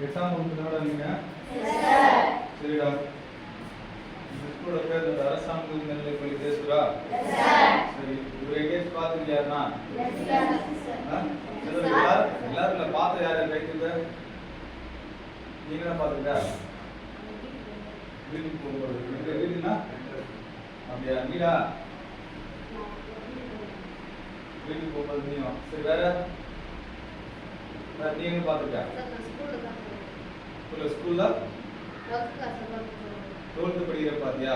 எட்டாம் வகுப்புனோட நீங்க? சரிடா. இந்த ஸ்கூலோட பேர் இந்த அரசாங்க உயர்நிலை பள்ளி தேசுரா சரி இவர் எங்கேயாச்சும் பார்த்துருக்கியாருண்ணா எல்லாரும் எல்லாரும் இல்லை? பார்த்து யார் யார் கைக்குங்க நீங்க தான் பார்த்துருக்கா வீட்டுக்கு போகும்போது. வீட்டு வீட்டுனா அப்படியா? நீடா வீட்டுக்கு போகும்போது நீயும். சரி வேற? வேற நீங்க பார்த்துருக்கா ஸ்கூல்ல டுவெல்த்து படிக்கிற பாத்தியா?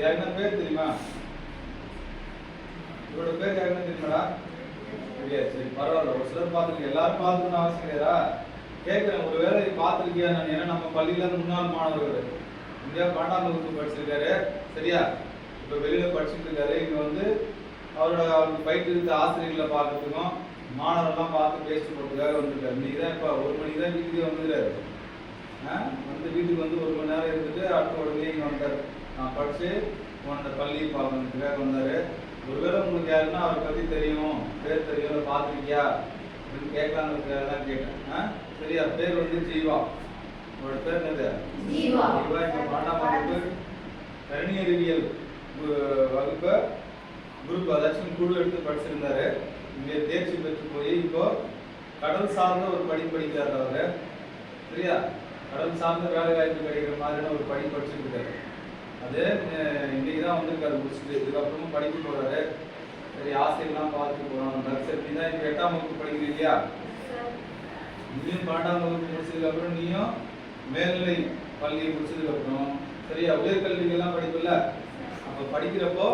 யாருன்னா பேர் தெரியுமா? இவரோட பேர் யாருன்னு தெரியுமாடா? தெரியாது சரி பரவாயில்ல. ஒரு சிலர் பார்த்துருக்கேன் எல்லாரும் பார்த்துக்கணும்னு அவசியம் கிடையாதா கேட்குறேன் ஒரு வேலை பார்த்துருக்கியா நான் ஏன்னா நம்ம பள்ளியில முன்னாள் மாணவர்கள் இந்தியா பன்னெண்டாம் வகுப்பு படிச்சிருக்காரு. சரியா? இப்போ வெளியில படிச்சுட்டு இருக்காரு. இங்க வந்து அவரோட அவருக்கு பயிற்றுவித்த ஆசிரியர்களை பார்க்கறதுக்கும் மாணவர்கள்லாம் பார்த்து பேசிட்டு போறதுக்காக வந்திருக்காரு. இன்னைக்கு தான் இப்போ ஒரு மணிக்கு தான் வீட்டுக்கே வந்துருக்காரு? வந்து வீட்டுக்கு வந்து ஒரு மணி நேரம் இருந்துட்டு அடுத்த உடனே இங்கே வந்தார். நான் படிச்சு அந்த பள்ளி பார்க்கறதுக்காக வந்தார். ஒருவேளை உங்களுக்கு யாருன்னா அவரை பற்றி தெரியும் பேர் தெரியும் பார்த்துருக்கியா? அப்படின்னு கேட்கலாங்கிறதுக்காக தான் கேட்டேன். ஆ? சரியா? பேர் வந்து ஜீவா. உங்களோட பேர் என்னது? ஜீவா. இப்போ பன்னெண்டாம் வகுப்பு கணினி அறிவியல் வகுப்பை குரூப். அதாச்சும் குழு எடுத்து படிச்சிருந்தாரு. இங்கே தேர்ச்சி பெற்று போய் இப்போ கடல் சார்ந்த ஒரு படி படிக்கிறார் அவரு. சரியா? கடல் சார்ந்த வேலை வாய்ப்பு கிடைக்கிற மாதிரியான ஒரு படி படிச்சுருக்காரு அது இன்னைக்கு தான் வந்திருக்காரு முடிச்சுட்டு. இதுக்கப்புறமும் படிக்க போறாரு. சரி ஆசையெல்லாம் பார்த்து போகிறோம் சரி நீ தான் இப்போ எட்டாம் வகுப்பு படிக்கிறீங்க இல்லையா நீயும் பன்னெண்டாம் வகுப்பு முடிச்சதுக்கப்புறம் நீயும் மேல்நிலை பள்ளி முடிச்சதுக்கப்புறம். சரியா உயர்கல்விகள்லாம் படிப்பில்ல? அப்போ படிக்கிறப்போ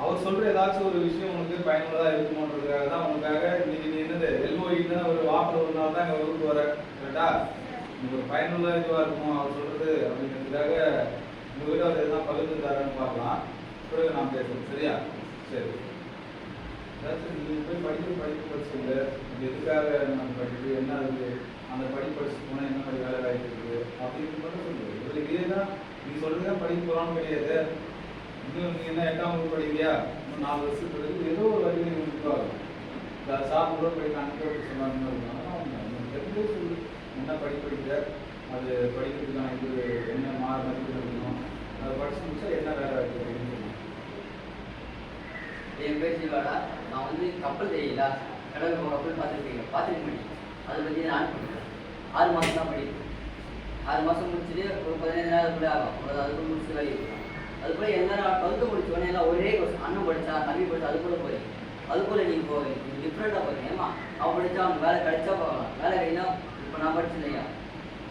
அவர் சொல்ற ஏதாச்சும் ஒரு விஷயம் உனக்கு பயனுள்ளதாக இருக்குமோன்றதுக்காக தான் உனக்காக இன்னைக்கு நீ என்னது எல்ஓஇன்னு ஒரு வாக்கில் ஒரு நாள் தான் எங்கள் ஊருக்கு வர கரெக்டா ஒரு பயனுள்ள இதுவாக இருக்கும் அவர் சொல்றது அப்படிங்கிறதுக்காக உங்ககிட்ட அவர் எதுனா பகிர்ந்து தரேன்னு பார்க்கலாம். பிறகு நான் பேசுறேன் சரியா? சரி. ஏதாச்சும் நீங்க போய் படிப்பு படிப்பு படிச்சுங்க இது எதுக்காக நம்ம படிப்பு? என்ன இருக்கு அந்த படிப்பு படிச்சு போனால் என்ன மாதிரி வேலை வாய்ப்பு இருக்குது? அப்படின்னு மட்டும் சொல்லுங்கள் இதில் இதே தான் நீ சொல்றதா படிக்க போகலான்னு கிடையாது. இன்னும் நீங்கள் என்ன எட்டாம் வகுப்பு படிக்கலையா இன்னும் நாலு வருஷத்துக்கு பிறகு ஏதோ ஒரு வழியில் உங்களுக்கு ஆகும் சாப்பிட கூட போய் அனுப்பி சொன்னாங்க தெரிஞ்சு சொல்லு என்ன படிப்பு அது படிக்கிறதுக்கான இது என்ன மா மதிப்பு இருக்கணும் அதை படிச்சு முடிச்சா என்ன வேலை வாய்ப்பு அப்படின்னு சொல்லுங்க என் பேர் சிவாடா. நான் வந்து கப்பல் தெரியல கடல் போகிற கப்பல் பார்த்துருக்கீங்க. பார்த்துருக்க மாட்டேன் அதை பற்றி நான் பண்ணுறேன் ஆறு மாதம் தான் படிப்பேன். ஆறு மாதம் முடிச்சுட்டு ஒரு பதினைஞ்சு நாள் கூட ஆகும். அவ்வளோ அதுக்குள்ள முடிச்சு வேலைக்கு போகலாம் அது போல் எல்லாரும் டுவெல்த்து முடிச்ச உடனே எல்லாம் ஒரே கோர்ஸ் அண்ணன் படித்தா தம்பி படித்தா அது கூட போய் அது போல் நீங்கள் போய் டிஃப்ரெண்ட்டாக போகிறீங்க ஏமா அவன் படித்தா அவனுக்கு வேலை கிடைச்சா போகலாம். வேலை கிடைனா நான் படிச்சேன் இல்லையா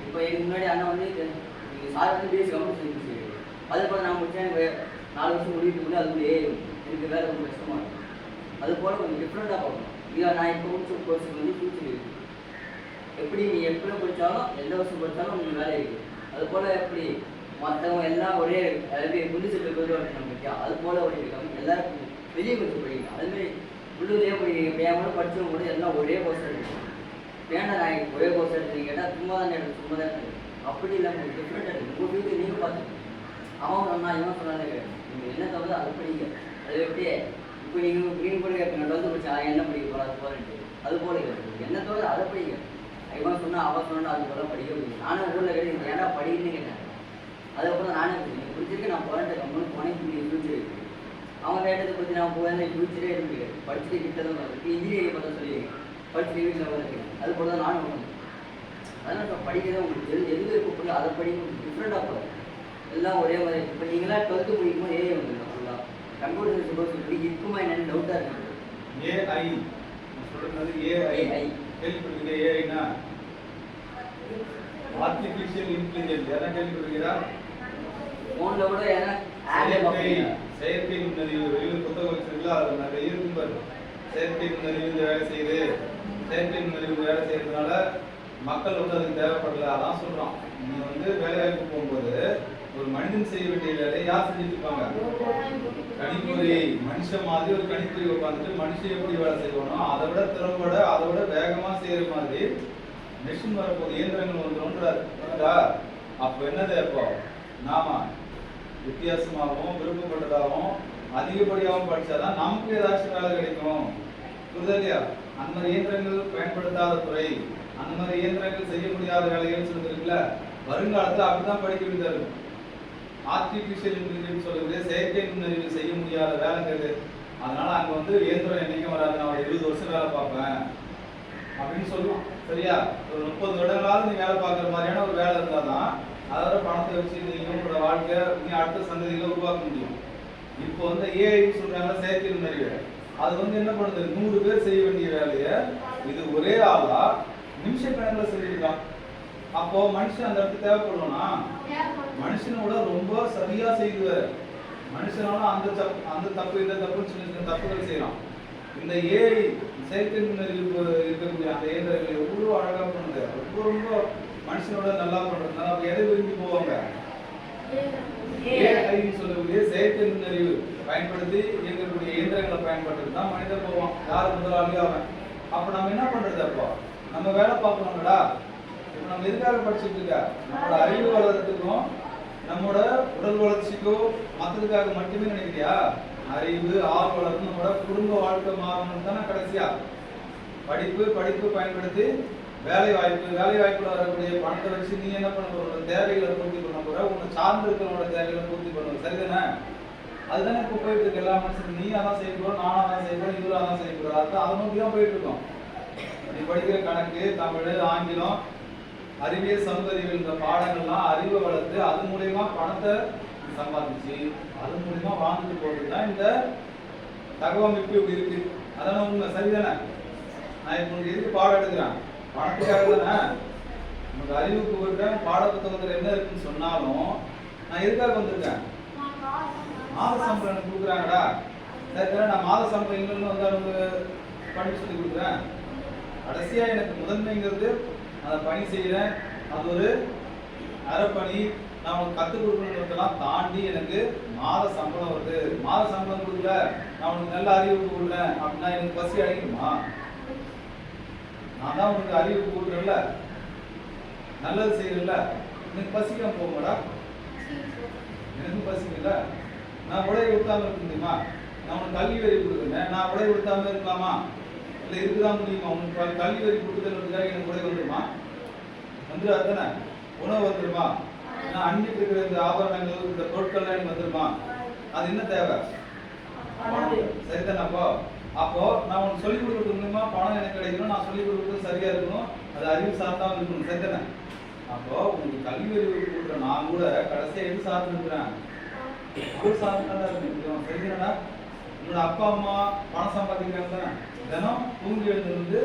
இப்போ இதுக்கு முன்னாடி அண்ணன் வந்து நீங்கள் சார் வந்து பேசி கம்ப்யூட்டர் சயின்ஸ் அது போல் நான் முடித்தேன் எனக்கு நாலு வருஷம் முடிவுக்கு முன்னாடி அதுக்குள்ளே எனக்கு வேலை ரொம்ப கஷ்டமாக இருக்கும் அது போல் கொஞ்சம் டிஃப்ரெண்ட்டாக பார்க்கணும். இல்லை நான் இப்போ முடிச்ச கோர்ஸுக்கு வந்து ஃபியூச்சர் இருக்குது எப்படி நீ எப்படி படித்தாலும் எந்த வருஷம் படித்தாலும் உங்களுக்கு வேலை இருக்குது அது போல் எப்படி மற்றவங்க எல்லாம் ஒரே அதாவது குண்டு கொண்டு வரணும் அது போல் படிக்கிறாங்க எல்லாருக்கும் வெளியே கொடுத்து படிக்கணும். அதுமாரி உள்ளூர்லேயே படிக்கிறீங்க இப்போ என் கூட படித்தவங்க கூட எல்லாம் ஒரே கோர்ஸ் எடுக்கணும் ஏன்னா நான் ஒரே கோர்ஸ் எடுத்தீங்க சும்மா தான் எனக்கு சும்மா தான் இருக்குது அப்படி இல்லாமல் உங்களுக்கு டிஃப்ரெண்ட் இருக்குது உங்கள் வீட்டு நீங்கள் பார்த்துக்கணும். அவன் சொன்னா இவன் சொன்னாலே நீங்கள் என்ன தவிர அதை படிங்க. அது எப்படி? இப்போ நீங்கள் க்ரீன் பண்ணி கேட்பீங்க டுவெல்த்து படிச்சா என்ன படிக்க போகிறா அது போகிறேன்ட்டு அது போல கேட்பீங்க. என்ன தவிர அதை படிங்க. இவன் சொன்னால் அவன் சொன்னால் அது போல படிக்க முடியும். நானும் ஊரில் கேட்டு ஏன்டா படிக்கணும்னு கேட்டேன்? அதுக்கப்புறம் நானே நீங்கள் பிடிச்சிருக்கு நான் போகிறேன் கம்மனு போனேன் ஃபியூச்சர் இருக்கு. அவன் கேட்டதை பற்றி நான் போகிறேன் ஃபியூச்சரே இருக்கு படிச்சுட்டு கிட்ட தான் இன்ஜினியரிங் பார்த்தா சொல்லியிருக்கேன் படிச்சுட்டு வீட்டில் வந்திருக்கேன் அது போல தான் நானும் பண்ணேன் அதனால் இப்போ படிக்கிறது உங்களுக்கு எது எது விருப்பப்படுதோ அதை படிக்க டிஃப்ரெண்ட்டாக போகிறேன் எல்லாம் ஒரே மாதிரி. இப்போ நீங்களாம் டுவெல்த்து முடிக்கும்போது ஏஐ வந்துருக்கோம் ஃபுல்லாக கம்ப்யூட்டர் சயின்ஸ் கோர்ஸ் இப்படி இருக்குமா என்னன்னு டவுட்டாக இருக்குது ஏஐ சொல்றது ஏஐ AI. கேள்விப்பட்டிருக்கீங்க ஏஐனா ஆர்டிஃபிஷியல் இன்டெலிஜென்ஸ் எதை கேள்விப்பட்டிருக்கிறா ஃபோனில் கூட ஏன்னா செயற்கை செயற்கை நுண்ணறிவு. வெளியில் புத்தகம் வச்சிருக்கல அது நிறைய இருக்கும் பாரு. செயற்கை நுண்ணறிவு வேலை செய்யுது. செயற்கை நுண்ணறிவு வேலை செய்யறதுனால மக்கள் வந்து அதுக்கு தேவைப்படல அதான் சொல்றோம் நீங்கள் வந்து வேலைவாய்ப்பு போகும்போது ஒரு மனிதன் செய்ய வேண்டிய வேலையை யார் செஞ்சுட்டு இருப்பாங்க? கணிப்பொறி. மனுஷன் மாதிரி ஒரு கணிப்பொறி உட்காந்துட்டு மனுஷன் எப்படி வேலை செய்வானோ அதை விட திறம்பட அதை விட வேகமா செய்யற மாதிரி மிஷின் வரப்போது இயந்திரங்கள் வந்துடும்ன்றார் அப்போ என்னது அப்போ? நாம வித்தியாசமாகவும் விருப்பப்பட்டதாகவும் அதிகப்படியாகவும் படிச்சாதான் நமக்கு ஏதாச்சும் வேலை கிடைக்கும். புரியுதா இல்லையா அந்த மாதிரி இயந்திரங்கள் பயன்படுத்தாத துறை. அந்த மாதிரி இயந்திரங்கள் செய்ய முடியாத வேலைகள் சொல்லிருக்குல்ல வருங்காலத்தில் அப்படிதான் படிக்க வேண்டியது ஆர்டிபிஷியல் இன்டெலிஜென்ஸ் சொல்லுறது செயற்கை நுண்ணறிவு செய்ய முடியாத வேலைங்கிறது. அதனால அங்க வந்து இயந்திரம் என்னைக்கும் வராது நான் ஒரு எழுபது வருஷம் வேலை பார்ப்பேன். அப்படின்னு சொல்லுவோம் சரியா? ஒரு முப்பது வருடங்களாவது நீ வேலை பார்க்குற மாதிரியான ஒரு வேலை இருந்தால் தான் அதோட பணத்தை வச்சு நீங்கள் உங்களோட வாழ்க்கை நீ அடுத்த சந்ததிகளை உருவாக்க முடியும். இப்போ வந்து ஏஐன்னு சொல்றாங்க செயற்கை நுண்ணறிவு. அது வந்து என்ன பண்ணுது? நூறு பேர் செய்ய வேண்டிய வேலையை இது ஒரே ஆளா நிமிஷ கணக்கில் செஞ்சிருக்கான் அப்போ மனுஷன் அந்த இடத்துக்கு தேவைப்படும்னா மனுஷனோட ரொம்ப சரியா செய்துவார். மனுஷனால அந்த தப்பு அந்த தப்பு இந்த தப்பு சின்ன சின்ன தப்புகள் செய்யலாம் இந்த ஏஐ செயற்கை நுண்ணறிவு இருக்கக்கூடிய அந்த இயந்திரங்கள் எவ்வளோ அழகாக பண்ணுது. ரொம்ப ரொம்ப மனுஷனோட நல்லா பண்ணுறது நல்லா எதை விரும்பி போவாங்க? ஏஐ சொல்லக்கூடிய செயற்கை நுண்ணறிவு பயன்படுத்தி இயங்கக்கூடிய இயந்திரங்களை பயன்படுத்தி தான் மனிதன் போவான் யார் முதலாளியோ அவன்? அப்ப நம்ம என்ன பண்றது அப்போ? நம்ம வேலை பார்க்கணும்டா இப்ப நம்ம எதுக்காக படிச்சுட்டு இருக்க? நம்மளோட அறிவு வளர்றதுக்கும் நம்மளோட உடல் வளர்ச்சிக்கோ மற்றதுக்காக மட்டுமே நினைக்கிறியா? அறிவு ஆள் வளர்ப்பு நம்மளோட குடும்ப வாழ்க்கை மாறணும் தானே கடைசியா? படிப்பு படிப்பு பயன்படுத்தி வேலை வாய்ப்பு வேலை வாய்ப்பில் வரக்கூடிய பணத்தை வச்சு நீ என்ன பண்ண போற? தேவைகளை பூர்த்தி பண்ண போற. உன்னை சார்ந்து இருக்கிறவங்களோட தேவைகளை பூர்த்தி பண்ண சரிதானே? அதுதானே இப்போ போயிட்டு இருக்கு எல்லா மனுஷனும். நீ அதான் செய்ய போற நானும் அதான் செய்ய போறேன் இவரும் அதான் செய்ய போற. அதான் அதை நோக்கி தான் போயிட்டு இருக்கோம். நீ படிக்கிற கணக்கு தமிழ் ஆங்கிலம் அறிவியல் சமூக இந்த பாடங்கள்லாம் அறிவை வளர்த்து அது மூலயமா பணத்தை சம்பாதிச்சு அது மூலயமா வாழ்ந்துட்டு போகிறது தான் இந்த தகவமைப்பு இப்படி இருக்கு. அதான உண்மை? சரிதானே? நான் இப்போ எதுக்கு பாடம் எடுக்கிறேன்? பணத்துக்காக அறிவுக்கு விடுறேன் பாட புத்தகத்தில் என்ன இருக்குன்னு சொன்னாலும் நான் எதுக்காக வந்திருக்கேன்? மாத சம்பளம் எனக்கு கொடுக்குறாங்கடா. சரி நான் மாத சம்பளம் இல்லைன்னு வந்து அவங்க பணி சொல்லி கொடுக்குறேன்? கடைசியா எனக்கு முதன்மைங்கிறது அதை பணி செய்கிறேன். அது ஒரு அரைப்பணி நான் உனக்கு கற்றுக் கொடுக்கணுன்றதெல்லாம் தாண்டி எனக்கு மாத சம்பளம் வருது. மாத சம்பளம் கொடுக்கல. நான் உனக்கு நல்ல அறிவு கொடுக்குறேன். அப்படின்னா எனக்கு பசி அடைக்கணுமா நான் தான் உனக்கு அறிவு கொடுக்குறேன்ல? நல்லது செய்யறேன்ல? எனக்கு பசிக்காம போகமாடா எனக்கும் பசிக்கல. நான் உடைய கொடுத்தாம இருக்க முடியுமா? நான் உனக்கு கல்வி வரி கொடுக்குறேன். நான் உடைய கொடுத்தாம இருக்கலாமா? இல்லை இருக்குதான் முடியுமா? உனக்கு கல்- கல்வி வரி கொடுக்குறதுக்காக எனக்கு உடைய வந்துருமா வந்துடாது தானே? உணவு வந்துருமா நான் அன்னிட்டு இருக்கிற இந்த ஆபரணங்கள் இந்த பொருட்கள்லாம் எனக்கு வந்துருமா அது என்ன தேவை? சரிதானே அப்போ நான் உனக்கு சொல்லிக் கொடுக்கறது மூலியமா பணம் எனக்கு கிடைக்கணும் நான் சொல்லிக் கொடுக்கறது சரியா இருக்கணும் அது அறிவு சார்ந்தா இருக்கணும். சரிதானே அப்போ உங்களுக்கு கல்வி அறிவு கொடுக்குற நான் கூட கடைசியா எது சார்ந்து இருக்கிறேன்? அவர் சார்ந்தா இருக்க முடியும் சரிதானடா உன்னோட அப்பா அம்மா பணம் சம்பாதிக்கிறாங்க தானே? தினம் தூங்கி எழுந்திருந்து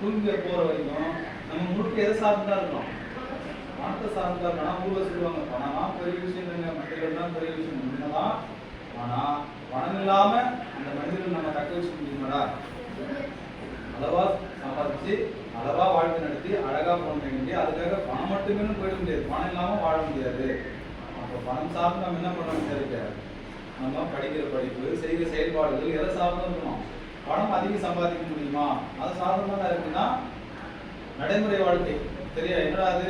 தூங்கி போற வரைக்கும் நம்ம முழுக்க எதை சார்ந்தா இருக்கணும்? பணத்தை சார்ந்தா இருக்கணும். ஊர்ல சொல்லுவாங்க தான் பெரிய விஷயம் இல்லைங்க மக்கள் தான் பெரிய விஷயம் உண்மைதான் ஆனா பணம் இல்லாம அந்த மனிதர்கள் நம்ம தக்க வச்சுக்க முடியுமாடா அளவா சம்பாதிச்சு அளவா வாழ்க்கை நடத்தி அழகா போக வேண்டிய அதுக்காக பணம் மட்டுமே போயிட முடியாது. பணம் இல்லாம வாழ முடியாது. அப்போ பணம் சார்ந்து நம்ம என்ன பண்ண முடியாது நம்ம படிக்கிற படிப்பு செய்கிற செயல்பாடுகள் எதை சார்ந்து இருக்கணும்? பணம் அதிகம் சம்பாதிக்க முடியுமா? அது சார்ந்தமா தான் இருக்குன்னா நடைமுறை வாழ்க்கை. சரியா? என்னடா அது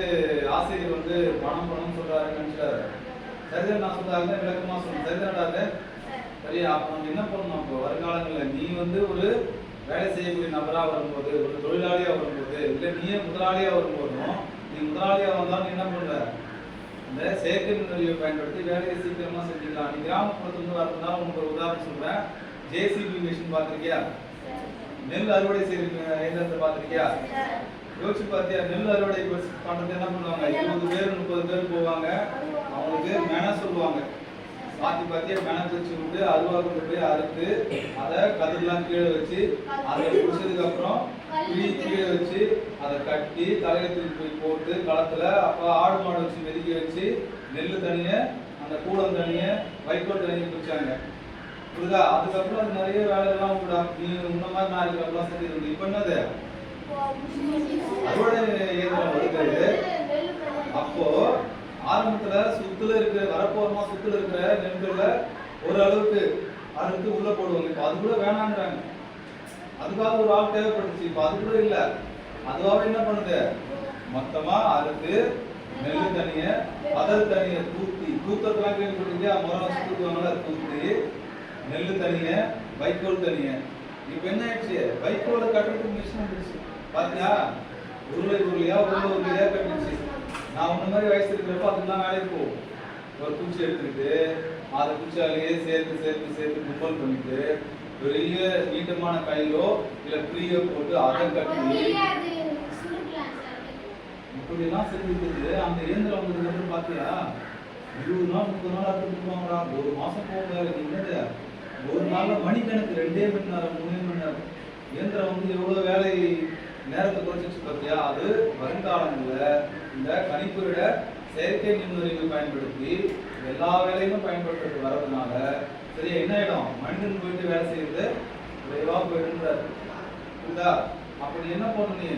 ஆசிரியர் வந்து பணம் பணம் சொல்றாரு நினைச்சாரு சரிதான் நான் சொல்றாங்க விளக்கமா சொல்றேன். சரிதான்டா சரி சரியா நம்ம என்ன பண்ணணும்? அப்போ வருங்காலங்களில் நீ வந்து ஒரு வேலை செய்யக்கூடிய நபராக வரும்போது ஒரு தொழிலாளியாக வரும்போது இல்லை நீயே முதலாளியாக வரும்போதும் நீ முதலாளியாக வந்தாலும் நீ என்ன பண்ணல இந்த செயற்கை நுண்ணறிவை பயன்படுத்தி வேலையை சீக்கிரமாக செஞ்சுக்கலாம். நீ கிராமப்புறத்துலேருந்து வரதுனால உங்களுக்கு ஒரு உதாரணம் சொல்கிறேன் ஜேசிபி மிஷின் பார்த்துருக்கியா? நெல் அறுவடை செய்யற இயந்திரத்தை பார்த்துருக்கியா? யோசிச்சு பார்த்தியா? நெல் அறுவடை பண்ணுறது என்ன பண்ணுவாங்க? இருபது பேர் முப்பது பேர் போவாங்க. அவங்களுக்கு மென சொல்லுவாங்க. பாத்தி பாத்தியா மென பிரிச்சு விட்டு அருவா கொண்டு போய் அறுத்து அதை கதிரெல்லாம் கீழே வச்சு அதை பிடிச்சதுக்கு அப்புறம் கிளி கீழே வச்சு அதை கட்டி தலையில போய் போட்டு களத்துல அப்ப ஆடு மாடு வச்சு மெதிக்க வச்சு நெல்லு தனிய அந்த கூடம் தனிய வைக்கோல் தனிய பிடிச்சாங்க புரியுதா? அதுக்கப்புறம் அது நிறைய வேலையெல்லாம் கூட. நீ முன்ன மாதிரி நான் இருக்கிறப்பெல்லாம் செஞ்சிருந்து இப்ப என்னது? அறுவடை இயந்திரம் வருது அப்போ ஆரம்பத்துல சுத்துல இருக்கிற வரப்போறமா சுத்துல இருக்கிற நெல்கள்ல ஓரளவுக்கு அறுத்து உள்ள போடுவாங்க. இப்ப அது கூட வேணாங்கிறாங்க அதுக்காக ஒரு ஆள் தேவைப்பட்டுச்சு. இப்ப அது கூட இல்ல. அதுவாக என்ன பண்ணுது? மொத்தமா அறுத்து நெல் தனிய பதல் தனிய தூத்தி தூத்தத்தெல்லாம் கேள்விப்பட்டிருக்கியா? முறை வச்சு தூத்துவாங்கல்ல தூத்தி நெல் தனிய வைக்கோல் தனிய. இப்போ என்ன ஆயிடுச்சு? வைக்கோல கட்டுறதுக்கு மிஷின் வந்துருச்சு. பாத்தியா? உருளை உருளையா உருளை உருளையா கட்டுச்சு நான் உன்ன மாதிரி வயசு இருக்கிறப்ப அதெல்லாம் வேலைக்கு போகும். ஒரு குச்சி எடுத்துக்கிட்டு அதை குச்சியாலேயே சேர்த்து சேர்த்து சேர்த்து கும்பல் பண்ணிட்டு பெரிய நீட்டமான கயிறோ இல்ல புளியோ போட்டு அதை கட்டி இப்படிலாம் செஞ்சுட்டு அந்த இயந்திரம் வந்ததுக்கு அப்புறம் பாத்தியா? இருபது நாள் முப்பது நாள் அறுத்து கொடுப்பாங்கடா ஒரு மாசம் போக என்னது? ஒரு நாள்ல மணிக்கணக்கு ரெண்டே மணி நேரம் மூணே மணி நேரம். இயந்திரம் வந்து எவ்வளவு வேலை நேரத்தை குறைச்சிச்சு பார்த்தியா? அது வருங்காலங்களில் இந்த கணிப்புரிட செயற்கை நுண்ணறிவை பயன்படுத்தி எல்லா வேலையும் பயன்படுத்துறது வர்றதுனால சரியா என்ன ஆகிடும் மனிதன் போயிட்டு வேலை செய்யறது விரைவாக போயிடுன்றாரு புரியுதா? அப்படி என்ன பண்ணு நீ?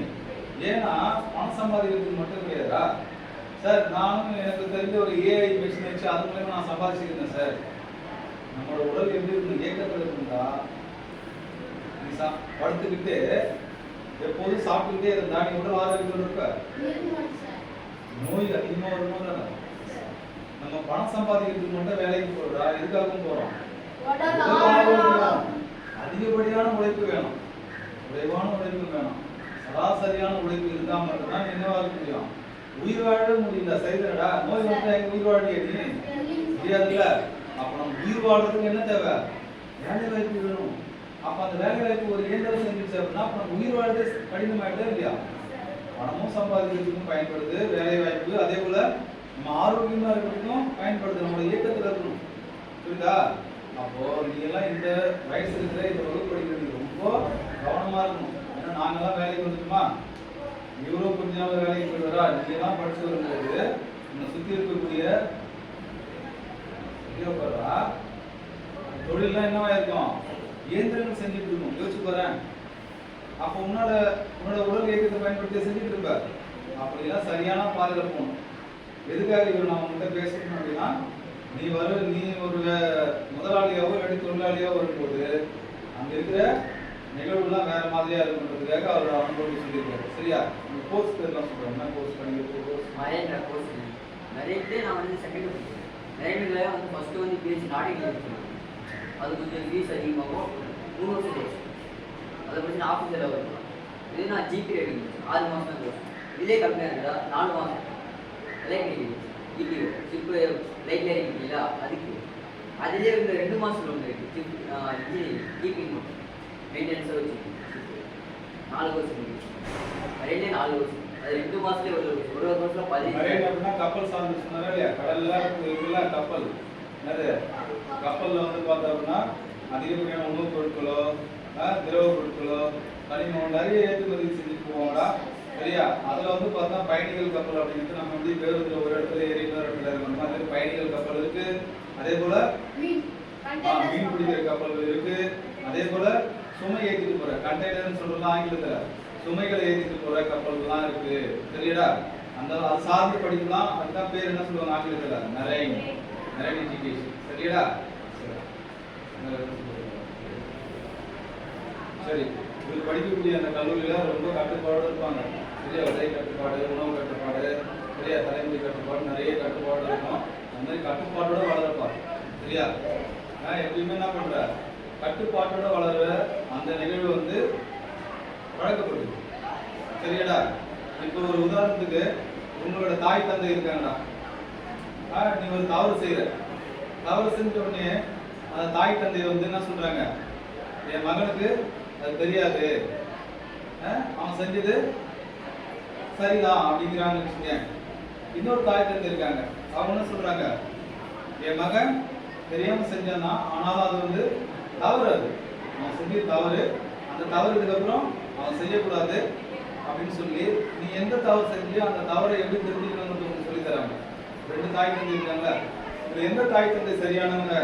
ஏன்னா பணம் சம்பாதிக்கிறதுக்கு மட்டும் கிடையாதா? சார் நானும் எனக்கு தெரிஞ்ச ஒரு ஏஐ மிஷின் வச்சு அது மூலயமா நான் சம்பாதிச்சிருக்கேன் சார். நம்மளோட உடல் எப்படி இருக்கு? இயக்கத்தில் இருந்தா நீ சா படுத்துக்கிட்டு எப்போதும் சாப்பிட்டுக்கிட்டே இருந்தா நீ உடல் ஆரோக்கியம் இருக்க? நோய் அதிகமா வருமோ தானே நம்ம பணம் சம்பாதிக்கிறதுக்கு மட்டும் வேலைக்கு போறதா எதுக்காகவும் போறோம். அதிகப்படியான உழைப்பு வேணும். குறைவான உழைப்பு வேணும். சராசரியான உழைப்பு இருந்தா மட்டும்தான் என்னவா இருக்க முடியும்? உயிர் வாழ முடியல சரிதடா நோய் வந்து எங்க உயிர் வாழிய நீ? முடியாதுல்ல அப்ப நம்ம உயிர் வாழ்றதுக்கு என்ன தேவை? வேலை வாய்ப்பு வேணும். அப்ப அந்த வேலை வாய்ப்பு ஒரு இயந்திரம் செஞ்சிருச்சு அப்படின்னா அப்ப உயிர் வாழ்றது கடினமாயிட்டே இல்லையா? பணமும் சம்பாதிக்கிறதுக்கும் பயன்படுது வேலை வாய்ப்பு அதே போல நம்ம ஆரோக்கியமா இருக்கிறதுக்கும் பயன்படுது நம்மளோட இயக்கத்துல இருக்கணும் புரியுதா? அப்போ நீ எல்லாம் இந்த வயசு இருக்கிற இந்த வகுப்பு படிக்கிறது ரொம்ப கவனமா இருக்கணும். ஏன்னா நாங்கெல்லாம் வேலைக்கு வந்துட்டுமா இவரோ கொஞ்ச நாள் வேலைக்கு போயிடுவாரா? நீங்க எல்லாம் படிச்சு வரும்போது உன்னை சுத்தி இருக்கக்கூடிய உத்தியோகப்படுறா தொழில்லாம் என்னவா இருக்கும்? இயந்திரங்கள் செஞ்சுட்டு இருக்கும் யோசிச்சு போறேன் அப்போ உன்னோட உன்னோட உடல் இயக்கத்தை பயன்படுத்தி செஞ்சுட்டு இருப்ப அப்படிலாம் சரியான பாதையில போகணும். எதுக்காக இவர் நான் உங்ககிட்ட பேசணும் அப்படின்னா நீ வர நீ ஒரு வே- முதலாளியாவோ இல்லாட்டி தொழிலாளியாவோ வரும்போது அங்க இருக்கிற நிகழ்வுலாம் வேற மாதிரியா இருக்குன்றதுக்காக அவர் அனுபவம் சொல்லியிருக்காரு. சரியா? உங்க கோர்ஸ் பேர்லாம் சொல்றேன் என்ன கோர்ஸ் பண்ணிக்க கோர்ஸ் மரேந்திரா கோர்ஸ் நிறைய பேர் நான் வந்து செகண்ட் நிறைய பேர் வந்து ஃபர்ஸ்ட் வந்து பிஹெச்சி நாட்டிங் அது கொஞ்சம் ஃபீஸ் அதிகமாகும் மூணு வருஷம் கோர்ஸ் அதை பற்றி ஆஃபீஸில் வரும் இது நான் ஜிபி எடுக்கணும் ஆறு மாதம் தான் கோர்ஸ் இதே கம்மியாக இருந்தா நாலு மாதம் எலக்ட்ரிக் ஜிபி சிப்பு லைட்ல இருக்கீங்களா அதுக்கு அதிலே வந்து ரெண்டு மாதம் ஒன்று இருக்குது சிப் இன்ஜினியரிங் ஜிபி மெயின்டெனன்ஸை வச்சு நாலு கோர்ஸ் இருக்கு ரெண்டே நாலு கோர்ஸ் அது ரெண்டு மாதத்துலேயே ஒரு ஒரு ஒரு கோர்ஸில் பதினஞ்சு மரைன் அப்படின்னா கப்பல் சார்ந்து சொன்னாரா இல்லையா கடல்ல இருக்குல்ல கப்பல் என்னது? கப்பலில் வந்து பார்த்தோம்னா அதிகப்படியான உணவுப் பொருட்களோ திரவ பொருட்களோ கனிமம் நிறைய ஏற்றுமதி செஞ்சுட்டு போவாங்கடா. சரியா? அதில் வந்து பார்த்தா பயணிகள் கப்பல் அப்படிங்கிறது நம்ம வந்து பேருந்து ஒரு இடத்துல ஏறி இன்னொரு இடத்துல இருக்கணும் மாதிரி பயணிகள் கப்பல் இருக்கு. அதே போல மீன் பிடிக்கிற கப்பல்கள் இருக்கு. அதே போல சுமை ஏற்றிட்டு போற கண்டெய்னர்னு சொல்றோம் ஆங்கிலத்துல. சுமைகளை ஏற்றிட்டு போற கப்பல்கள்லாம் இருக்கு. சரியாடா? அந்த அது சார்ந்து படிக்கலாம் அதுதான் பேர் என்ன சொல்லுவாங்க ஆங்கிலத்துல? நிறைய நரைன் எஜுகேஷன் சரியாடா சரி. சரி படிக்கக்கூடிய அந்த கல்லூரியெல்லாம் ரொம்ப கட்டுப்பாடு இருப்பாங்க சரியா உடை கட்டுப்பாடு உணவு கட்டுப்பாடு சரியா தலைமுறை கட்டுப்பாடு நிறைய கட்டுப்பாடு இருக்கும் அந்த மாதிரி கட்டுப்பாட்டோட வளர்ப்பாங்க சரியா நான் எப்பயுமே என்ன பண்ணுறேன் கட்டுப்பாட்டோட வளர அந்த நிகழ்வு வந்து வழக்கப்படுது சரியாடா இப்போ ஒரு உதாரணத்துக்கு உங்களோட தாய் தந்தை இருக்காங்கடா நீ ஒரு தவறு செய்கிற தவறு செஞ்ச உடனே அந்த தாய் தந்தை வந்து என்ன சொல்கிறாங்க என் மகனுக்கு அது தெரியாது. ஆ, அவன் செஞ்சது சரிதான் அப்படிங்கிறாங்க வச்சுக்கேன் இன்னொரு தாய் தந்தை இருக்காங்க. அவங்க என்ன சொல்கிறாங்க என் மகன் தெரியாமல் செஞ்சானா ஆனாலும் அது வந்து தவறு அது. அவன் செஞ்சது தவறு. அந்த தவறு இதுக்கப்புறம் அவன் செய்யக்கூடாது அப்படின்னு சொல்லி நீ எந்த தவறு செஞ்சியோ அந்த தவறை எப்படி தெரிஞ்சுக்கணும்னு சொல்லி தராங்க. ரெண்டு தாய் தந்தை இருக்காங்க. இதுல எந்த தாய் தந்தை சரியானவங்க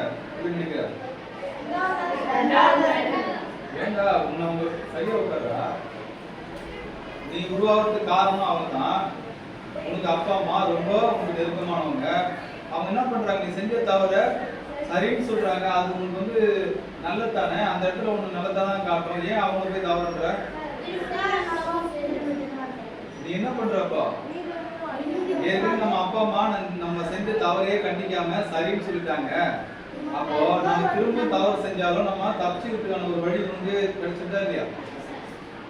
நினைக்கிறார்? ஏண்டா உன்னை அவங்க சரியா உட்காரா நீ உருவாகிறதுக்கு காரணம் அவங்க தான் உனக்கு அப்பா அம்மா ரொம்ப உனக்கு நெருக்கமானவங்க. அவங்க என்ன பண்றாங்க? நீ செஞ்ச தவிர சரின்னு சொல்றாங்க. அது உனக்கு வந்து நல்லது தானே அந்த இடத்துல உனக்கு நல்லதான் காட்டுறோம். ஏன் அவங்க போய் தவறுன்ற? நீ என்ன பண்றப்போ ஏற்கனவே நம்ம அப்பா அம்மா நம்ம- நம்ம செஞ்ச தவறையே கண்டிக்காம சரின்னு சொல்லிட்டாங்க. அப்போ நம்ம திரும்ப தவறு செஞ்சாலும் நம்ம தப்பிச்சுக்கிறதுக்கான ஒரு வழி வந்து கிடைச்சிட்டா இல்லையா?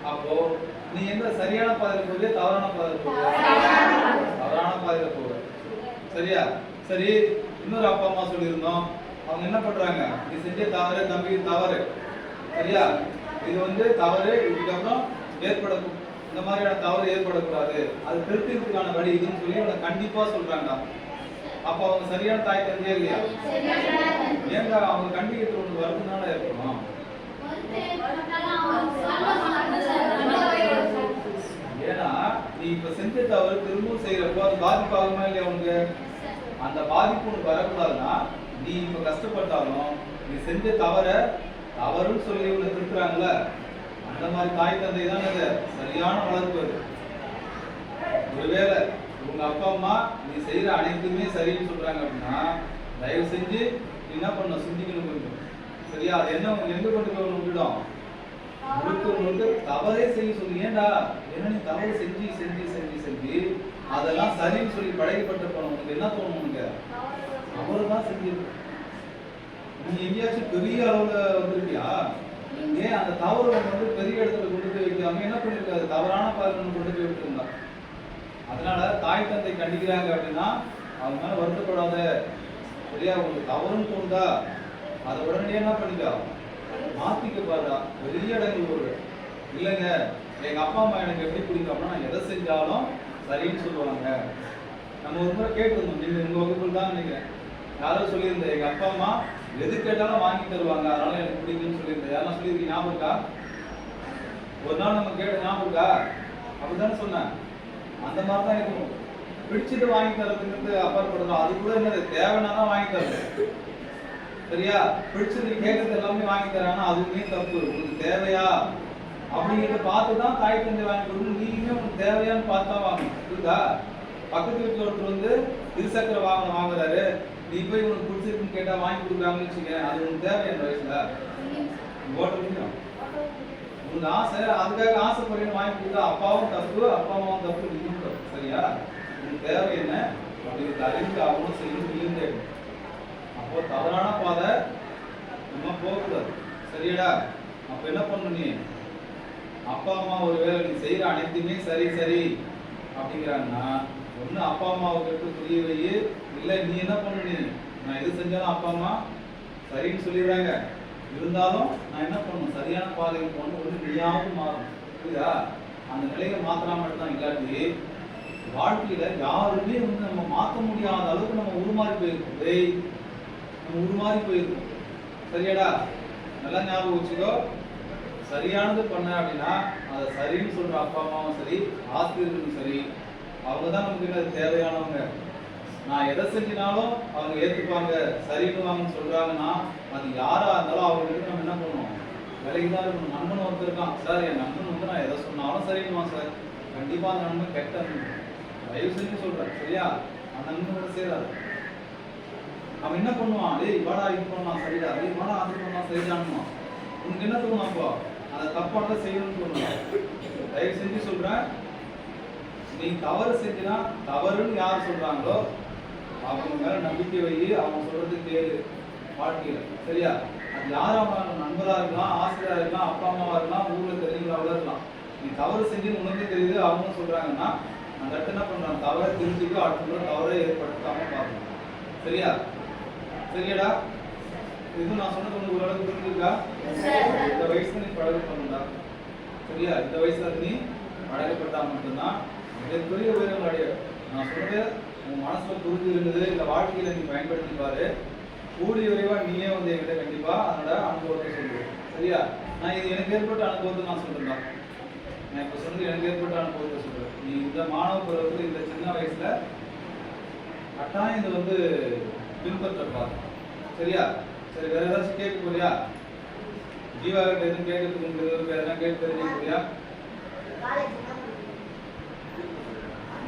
அப்போ நீ எந்த சரியான பாதையில போவியா தவறான பாதையில போவியா தவறான பாதையில போவ சரியா? சரி இன்னொரு அப்பா அம்மா சொல்லியிருந்தோம். அவங்க என்ன பண்றாங்க? நீ செஞ்ச தவறு தம்பி தவறு. சரியா? இது வந்து தவறு இதுக்கப்புறம் ஏற்பட இந்த மாதிரியான தவறு ஏற்படக்கூடாது. அது திருத்திற்கான வழி இதுன்னு சொல்லி அவங்க கண்டிப்பா சொல்றாங்க அப்ப அவங்க சரியான தாய் தந்தையே இல்லையா? ஏங்க அவங்க கண்டிக்கிறது ஒன்று வருதுனால இருக்கணும் ஏன்னா நீ இப்ப செஞ்ச தவறு திரும்பவும் செய்யறப்போ அது பாதிப்பு ஆகுமா இல்லையா அவங்க அந்த பாதிப்பு உனக்கு வரக்கூடாதுன்னா நீ இப்ப கஷ்டப்பட்டாலும் நீ செஞ்ச தவற தவறுன்னு சொல்லி உன்னை திருத்துறாங்கல்ல? அந்த மாதிரி தாய் தந்தை தான் அது சரியான வளர்ப்பு. ஒருவேளை உங்க அப்பா அம்மா நீ செய்யற அனைத்துமே சரின்னு சொல்றாங்க அப்படின்னா தயவு செஞ்சு நீ என்ன பண்ண சிந்திக்கணும் கொஞ்சம். சரியா? அது என்ன? உனக்கு எங்க கொண்டு போய் விட்டுடும் முழுக்க முழுக்க தவறே செய்ய சொல்லி. ஏன்டா? என்ன நீ தவறு செஞ்சு செஞ்சு செஞ்சு செஞ்சு அதெல்லாம் சரின்னு சொல்லி பழகிப்பட்ட போன உனக்கு என்ன தோணும் உனக்கு? அவரு தான் செஞ்சது நீ எங்கேயாச்சும் பெரிய அளவுல வந்திருக்கியா? ஏன் அந்த தவறு வந்து பெரிய இடத்துல கொண்டு போய் வைக்காம என்ன பண்ணிருக்காது தவறான பாதையில கொண்டு போய் விட்டுருந்தா அதனால தாய் தந்தை கண்டிக்கிறாங்க அப்படின்னா அவங்க மேல வருத்தப்படாத. சரியா? உங்களுக்கு தவறுன்னு தோணுதா? அதை உடனே என்ன பண்ணிக்கா மாத்திக்க பாருடா பெரிய இடங்கள் ஒரு இல்லைங்க எங்க அப்பா அம்மா எனக்கு எப்படி பிடிக்காமனா நான் எதை செஞ்சாலும் சரின்னு சொல்லுவாங்க. நம்ம ஒரு முறை கேட்டிருந்தோம். நீங்க உங்க வகுப்புல தான் நீங்க. யாரோ சொல்லியிருந்தேன் எங்க அப்பா அம்மா எது கேட்டாலும் வாங்கி தருவாங்க. அதனால எனக்கு பிடிக்கும்னு சொல்லியிருந்தேன். யாரெல்லாம் சொல்லியிருக்கீங்க ஞாபகம் இருக்கா? ஒரு நாள் நம்ம கேட்ட ஞாபகம் இருக்கா? அப்படிதானே சொன்னேன். அந்த மாதிரி தான் இருக்கணும் பிடிச்சது வாங்கி தரதுங்கிறது அப்பாற்படுறோம் அது கூட என்னது? தேவைன்னா தான் வாங்கி தரணும். சரியா? பிடிச்சது கேட்கறது எல்லாமே வாங்கி தரானா அதுவுமே தப்பு. உங்களுக்கு தேவையா? அப்படிங்கிறத பார்த்து தான் தாய் தந்தை வாங்கி கொடுக்கணும். நீங்களுமே உங்களுக்கு தேவையான்னு பார்த்து தான் வாங்கணும். புரியுதா? பக்கத்து வீட்டில் ஒருத்தர் வந்து இருசக்கர வாகனம் வாங்குறாரு. நீ போய் உனக்கு பிடிச்சிருக்குன்னு கேட்டா வாங்கி கொடுக்குறாங்கன்னு வச்சுக்கேன் அது உனக்கு தேவை என் வயசுல ஓட்ட முடியும் உனக்கு ஆசை அதுக்காக ஆசைப்படுறேன்னு வாங்கி கொடுத்தா அப்பாவும் தப்பு அப்பா அம்மாவும் தப்பு நீயும் தப்பு சரியா? உனக்கு தேவை என்ன? அப்படிங்கிறது அறிந்து அவனும் செய்யணும் நீயும் அப்போ தவறான பாதை நம்ம போகக்கூடாது. சரியாடா? அப்ப என்ன பண்ணு நீ? அப்பா அம்மா ஒருவேளை நீ செய்யற அனைத்துமே சரி சரி அப்படிங்கிறாங்கன்னா ஒன்று அப்பா அம்மாவுக்கு கேட்டு புரியலையே. இல்லை நீ என்ன பண்ணு நான் எது செஞ்சாலும் அப்பா அம்மா சரின்னு சொல்லிடுறாங்க. இருந்தாலும் நான் என்ன பண்ணணும்? சரியான பாதையில் போகணும். ஒன்று நீயாவது மாறணும். புரியுதா? அந்த நிலையை மாத்திராம தான் இல்லாட்டி வாழ்க்கையில யாருமே வந்து நம்ம மாற்ற முடியாத அளவுக்கு நம்ம உருமாறி போயிருக்கோம். டேய் நம்ம உருமாறி போயிருக்கோம். சரியாடா? நல்லா ஞாபகம் வச்சுக்கோ. சரியானது பண்ண அப்படின்னா அதை சரின்னு சொல்ற அப்பா அம்மாவும் சரி ஆசிரியர்களும் சரி அவங்க தான் நமக்கு தேவையானவங்க? நான் எதை செஞ்சினாலும் அவங்க ஏத்துப்பாங்க சரின்னுவாங்கன்னு சொல்றாங்கன்னா அது யாரா இருந்தாலும் அவங்களுக்கு நம்ம என்ன பண்ணுவோம் விலைக்கு தான் இருக்கணும். நண்பன் ஒருத்தர் இருக்கான். சார் என் நண்பன் வந்து நான் எதை சொன்னாலும் சரின்னுவான் சார். கண்டிப்பா அந்த நண்பன் கெட்ட தயவு செஞ்சு சொல்றேன் சரியா? அந்த நண்பனோட சேராது. அவன் என்ன பண்ணுவான்? டேய் வாடா இது பண்ணலாம் சரிடா. டேய் வாடா அது பண்ணலாம் சரிடான்னுவான். உனக்கு என்ன தோணும் அப்போ? அதை தப்பானதை செய்யணும்னு தோணும். தயவு செஞ்சு சொல்றேன் நீ தவறு செஞ்சினா தவறுன்னு யார் சொல்றாங்களோ அவங்க மேல நம்பிக்கை வை அவங்க சொல்றது கேளு வாழ்க்கையில. சரியா? அது யாரா இருந்தாலும் நண்பரா இருக்கலாம் ஆசிரியரா இருக்கலாம் அப்பா அம்மாவா இருக்கலாம் ஊர்ல தெரிஞ்சவங்களா இருக்கலாம். நீ தவறு செஞ்சுன்னு உனக்கு தெரியுது அவங்க சொல்றாங்கன்னா அந்த இடத்துல என்ன பண்றான் தவறை தெரிஞ்சுக்க அடுத்த முறை தவறை ஏற்படுத்தாம பார்க்கணும். சரியா? சரியாடா? இது நான் சொன்னது உங்களுக்கு ஓரளவுக்கு புரிஞ்சுக்கா இந்த வயசுல நீ பழக பண்ணுடா சரியா? இந்த வயசுல நீ பழகப்பட்டா மட்டும்தான் மிகப்பெரிய உயரம் அடைய நான் சொன்னது உன் மனசுல புரிஞ்சு இருந்தது இந்த வாழ்க்கையில நீ பயன்படுத்தி பாரு கூடிய விரைவா நீயே வந்து என்கிட்ட கண்டிப்பா அதனோட அனுபவத்தை சொல்லு சரியா? நான் இது எனக்கு ஏற்பட்ட அனுபவத்தை நான் சொல்றேன் நான் இப்ப சொன்னது எனக்கு ஏற்பட்ட அனுபவத்தை சொல்றேன். நீ இந்த மாணவ பருவத்துல இந்த சின்ன வயசுல கட்டாயம் இது வந்து பின்பற்றப்பா. சரியா? சரி வேற ஏதாச்சும் கேட்க போறியா? ஜீவா கிட்ட எதுவும் கேட்கறதுக்கு வேற எதனா கேட்டு தெரிஞ்சுக்க போறியா?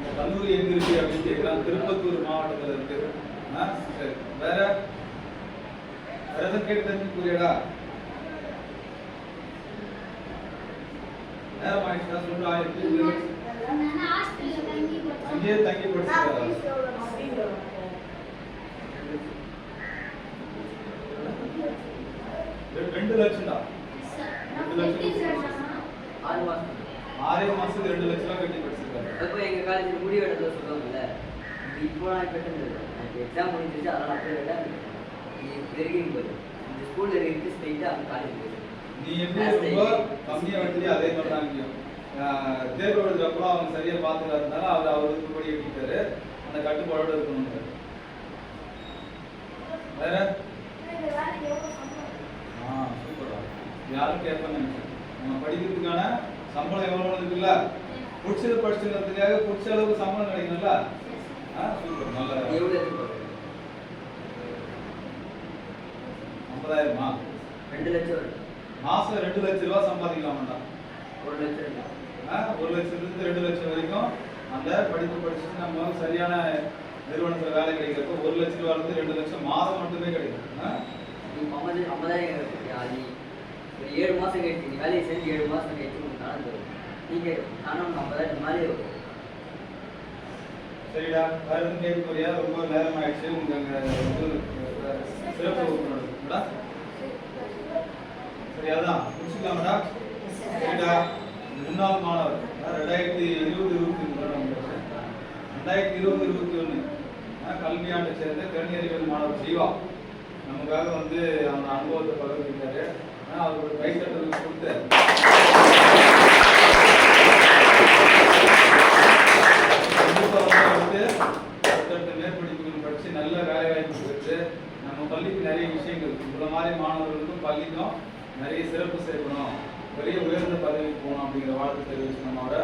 உங்க கல்லூரி எங்க இருக்கு அப்படின்னு கேட்கலாம். திருப்பத்தூர் மாவட்டத்துல இருக்கு. சரி. வேற? வேற எதுவும் கேட்டு தெரிஞ்சுக்க நேரம் ஆயிடுச்சா சொல்லு ஆயிடுச்சு அங்கேயே தங்கி படிச்சுக்கிறா ரெண்டு லட்சம் தான் ரெண்டு லட்சம். ஆறு மாசம். ஆறே மாசத்துக்கு ரெண்டு லட்சம் ரூபா கட்டி படிச்சிருக்காரு. இப்போ எங்கள் காலேஜில் முடிவு எடுத்து சொல்லுவாங்கல்ல இப்போ நான் பெற்றது எனக்கு எக்ஸாம் முடிஞ்சிருச்சு அதனால் அப்படியே விட பெருகிங் போகுது இந்த ஸ்கூலில் இருக்க இன்ட்ரெஸ்ட் போயிட்டு அந்த காலேஜ் போயிடுது நீ எப்படி ரொம்ப கம்மியா வட்டியோ அதே மாதிரி தான் ஆஹ் தேர்வு எழுதுறப்போ அவங்க சரியா பார்த்துக்காதனால அவர் அவர் விருப்பப்படி எடுத்துட்டாரு அந்த கட்டுப்பாடோட இருக்கணும் வேற? ஆ சூப்பரா யாரும் கேட்பாங்க நம்ம படிக்கிறதுக்கான சம்பளம் எவ்வளவு இருக்குல்ல? பிடிச்சது படிச்சுக்கிறதுக்காக பிடிச்ச அளவுக்கு சம்பளம் கிடைக்கும்ல ஆ சூப்பர் நல்ல எவ்வளோ ஐம்பதாயிரமா? ரெண்டு லட்சம் மாசம் ரெண்டு லட்ச ரூபா சம்பாதிக்கலாமாண்டா. ஒரு லட்சம் ஒரு லட்சத்துலேருந்து ரெண்டு லட்சம் வரைக்கும் அந்த படிப்பு படிச்சுட்டு நம்ம சரியான நிறுவனத்தில் வேலை கிடைக்கிறப்போ ஒரு லட்ச ரூபாயிலிருந்து ரெண்டு லட்சம் மாதம் மட்டுமே கிடைக்கும். ஐம்பதாயிரம் ஒரு ஏழு மாதம் கழிச்சு நீ வேலையை செஞ்சு ஏழு மாதம் கழிச்சு உங்களுக்கு கணக்கு வரும். நீங்கள் ஆனால் நம்ம தான் இந்த மாதிரி இருக்கும். சரிடா வேற எதுவும் கேட்க போறியா? ரொம்ப நேரம் ஆயிடுச்சு உங்களுக்கு சிறப்பு வகுப்பு சரி அதான் முடிச்சுக்கலாம்டா. சரிடா. முன்னாள் மாணவர் ரெண்டாயிரத்தி இருபது இருபத்தி மூணு ரெண்டாயிரத்தி இருபது இருபத்தி ஒன்று. கல்வியாண்டை சேர்ந்த திறனறிவியல் மாணவர் ஜீவா. நமக்காக வந்து அவன் அனுபவத்தை பகிர்ந்துருக்காரு ஆனால் அவருக்கு கைத்தட்டல் கொடுத்து கண்டிப்பா வந்து வந்து அடுத்தடுத்த நல்ல வேலை வாய்ப்பு பெற்று நம்ம பள்ளிக்கு நிறைய விஷயங்கள் இந்த மாதிரி மாணவர்களுக்கும் பள்ளிக்கும் நிறைய சிறப்பு சேர்க்கணும். பெரிய உயர்ந்த பதவிக்கு போகணும் அப்படிங்கிற வாழ்த்து தெரிவிச்சு நம்ம அவரை